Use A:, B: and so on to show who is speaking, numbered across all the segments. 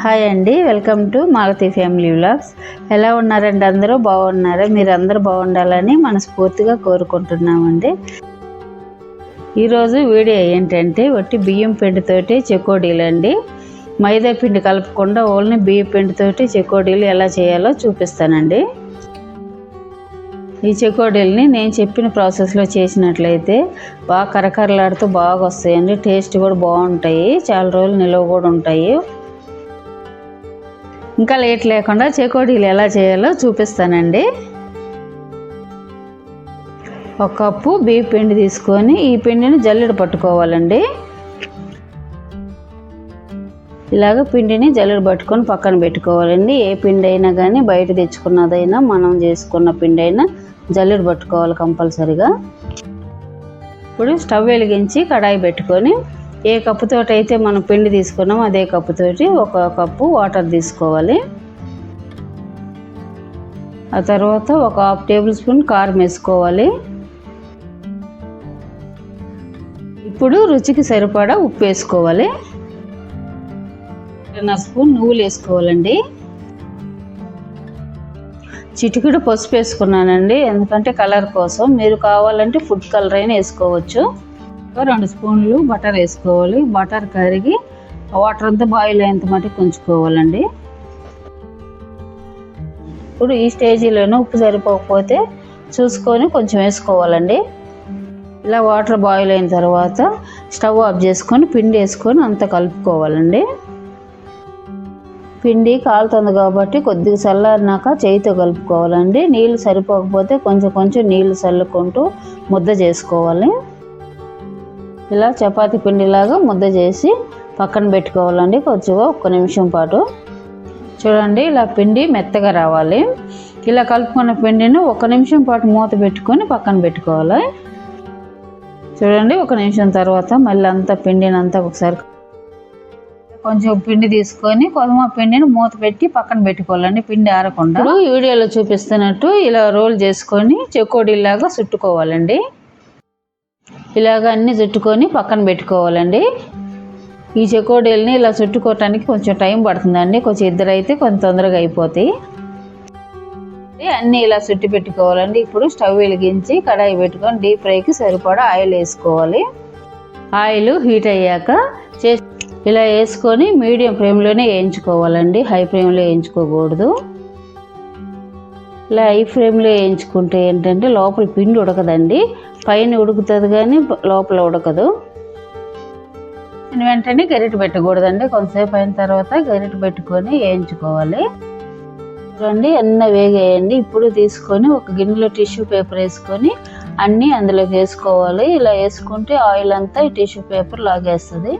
A: Hi అండి welcome to Malathi family vlogs. ఎలా ఉన్నారండి అందరూ? బాగున్నారా? మీరు అందరూ బాగుండాలని మనస్ఫూర్తిగా కోరుకుంటున్నామండి. ఈరోజు వీడియో ఏంటంటే వట్టి బియ్యం పిండితోటి చెకోడీలు అండి. మైదా పిండి కలపకుండా ఓన్లీ బియ్యం పిండితోటి చెకోడీలు ఎలా చేయాలో చూపిస్తానండి. ఈ చెకోడీలని నేను చెప్పిన ప్రాసెస్లో చేసినట్లయితే బాగా కరకరలాడుతూ బాగా వస్తాయండి టేస్ట్ కూడా బాగుంటాయి. చాలా రోజులు నిల్వ కూడా ఉంటాయి. ఇంకా లేట్ లేకుండా చెకోడీలు ఎలా చేయాలో చూపిస్తానండి. ఒక కప్పు బియ్య పిండి తీసుకొని ఈ పిండిని జల్లెడ పట్టుకోవాలండి. ఇలాగ పిండిని జల్లెడ పట్టుకొని పక్కన పెట్టుకోవాలండి. ఏ పిండి అయినా కానీ బయట తెచ్చుకున్నదైనా మనం చేసుకున్న పిండి అయినా జల్లెడ పట్టుకోవాలి కంపల్సరిగా. ఇప్పుడు స్టవ్ వెలిగించి కడాయి పెట్టుకొని ఏ కప్పుతోటి అయితే మనం పిండి తీసుకున్నామో అదే కప్పుతోటి ఒక కప్పు వాటర్ తీసుకోవాలి. ఆ తర్వాత ఒక హాఫ్ టేబుల్ స్పూన్ కారం వేసుకోవాలి. ఇప్పుడు రుచికి సరిపడా ఉప్పు వేసుకోవాలి. రెండున్నర స్పూన్ నువ్వులు వేసుకోవాలండి. చిటికెడు పసుపు వేసుకున్నానండి. ఎందుకంటే కలర్ కోసం మీరు కావాలంటే ఫుడ్ కలర్ అయినా వేసుకోవచ్చు. రెండు స్పూన్లు బటర్ వేసుకోవాలి. బటర్ కరిగి వాటర్ అంతా బాయిల్ అయ్యేంత మటుకు ఉంచుకోవాలండి. ఇప్పుడు ఈ స్టేజీలోనే ఉప్పు సరిపోకపోతే చూసుకొని కొంచెం వేసుకోవాలండి. ఇలా వాటర్ బాయిల్ అయిన తర్వాత స్టవ్ ఆఫ్ చేసుకొని పిండి వేసుకొని అంతా కలుపుకోవాలండి. పిండి కాలుతుంది కాబట్టి కొద్దిగా చల్లారినాక చేయితో కలుపుకోవాలండి. నీళ్ళు సరిపోకపోతే కొంచెం కొంచెం నీళ్ళు చల్లుకుంటూ ముద్ద చేసుకోవాలి. ఇలా చపాతి పిండిలాగా ముద్ద చేసి పక్కన పెట్టుకోవాలండి. కొద్దిగా ఒక్క నిమిషం పాటు. చూడండి ఇలా పిండి మెత్తగా రావాలి. ఇలా కలుపుకున్న పిండిని ఒక నిమిషం పాటు మూత పెట్టుకొని పక్కన పెట్టుకోవాలి. చూడండి ఒక నిమిషం తర్వాత మళ్ళీ అంతా పిండిని అంతా ఒకసారి కొంచెం పిండి తీసుకొని కొద్దిగా పిండిని మూత పెట్టి పక్కన పెట్టుకోవాలండి పిండి ఆరకుండా. ఇప్పుడు వీడియోలో చూపిస్తున్నట్టు ఇలా రోల్ చేసుకొని చెకోడీలాగా చుట్టుకోవాలండి. ఇలాగ అన్ని చుట్టుకొని పక్కన పెట్టుకోవాలండి. ఈ చెకోడీలని ఇలా చుట్టుకోవటానికి కొంచెం టైం పడుతుందండి కొంచెం ఇద్దరు అయితే కొంచెం తొందరగా అయిపోతాయి. అన్నీ ఇలా చుట్టి పెట్టుకోవాలండి. ఇప్పుడు స్టవ్ వెలిగించి కడాయి పెట్టుకొని డీప్ ఫ్రైకి సరిపడా ఆయిల్ వేసుకోవాలి. ఆయిల్ హీట్ అయ్యాక చే ఇలా వేసుకొని మీడియం ఫ్లేమ్లోనే వేయించుకోవాలండి. హై ఫ్లేమ్లో వేయించుకోకూడదు. ఇలా హై ఫ్లేమ్లో వేయించుకుంటే ఏంటంటే లోపల పిండి ఉడకదండి. పైన ఉడుకుతుంది కానీ లోపల ఉడకదు. వెంటనే గరిటె పెట్టకూడదండి. కొంతసేపు అయిన తర్వాత గరిటె పెట్టుకొని వేయించుకోవాలి. చూడండి అన్న వేగేయండి. ఇప్పుడు తీసుకొని ఒక గిన్నెలో టిష్యూ పేపర్ వేసుకొని అన్నీ అందులోకి వేసుకోవాలి. ఇలా వేసుకుంటే ఆయిల్ అంతా ఈ టిష్యూ పేపర్ లాగేస్తుంది.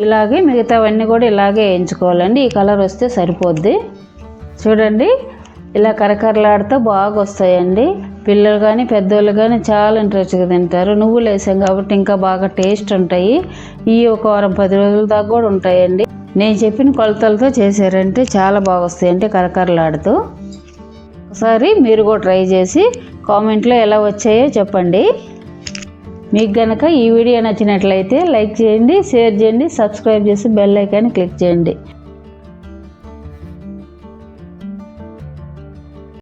A: ఇలాగే మిగతావన్నీ కూడా ఇలాగే వేయించుకోవాలండి. ఈ కలర్ వస్తే సరిపోద్ది. చూడండి ఇలా కరకరలాడితే బాగా వస్తాయండి పిల్లలు కానీ పెద్దోళ్ళు కానీ చాలా ఇంట్రెస్ట్గా తింటారు. నువ్వులు వేసాం కాబట్టి ఇంకా బాగా టేస్ట్ ఉంటాయి. ఈ ఒక వారం పది రోజుల దాకా కూడా ఉంటాయండి. నేను చెప్పిన కొలతలతో చేశారంటే చాలా బాగా వస్తాయండి కరకరలాడుతూ. ఒకసారి మీరు కూడా ట్రై చేసి కామెంట్లో ఎలా వచ్చాయో చెప్పండి. మీకు గనక ఈ వీడియో నచ్చినట్లయితే లైక్ చేయండి షేర్ చేయండి సబ్స్క్రైబ్ చేసి బెల్ ఐకాన్ని క్లిక్ చేయండి.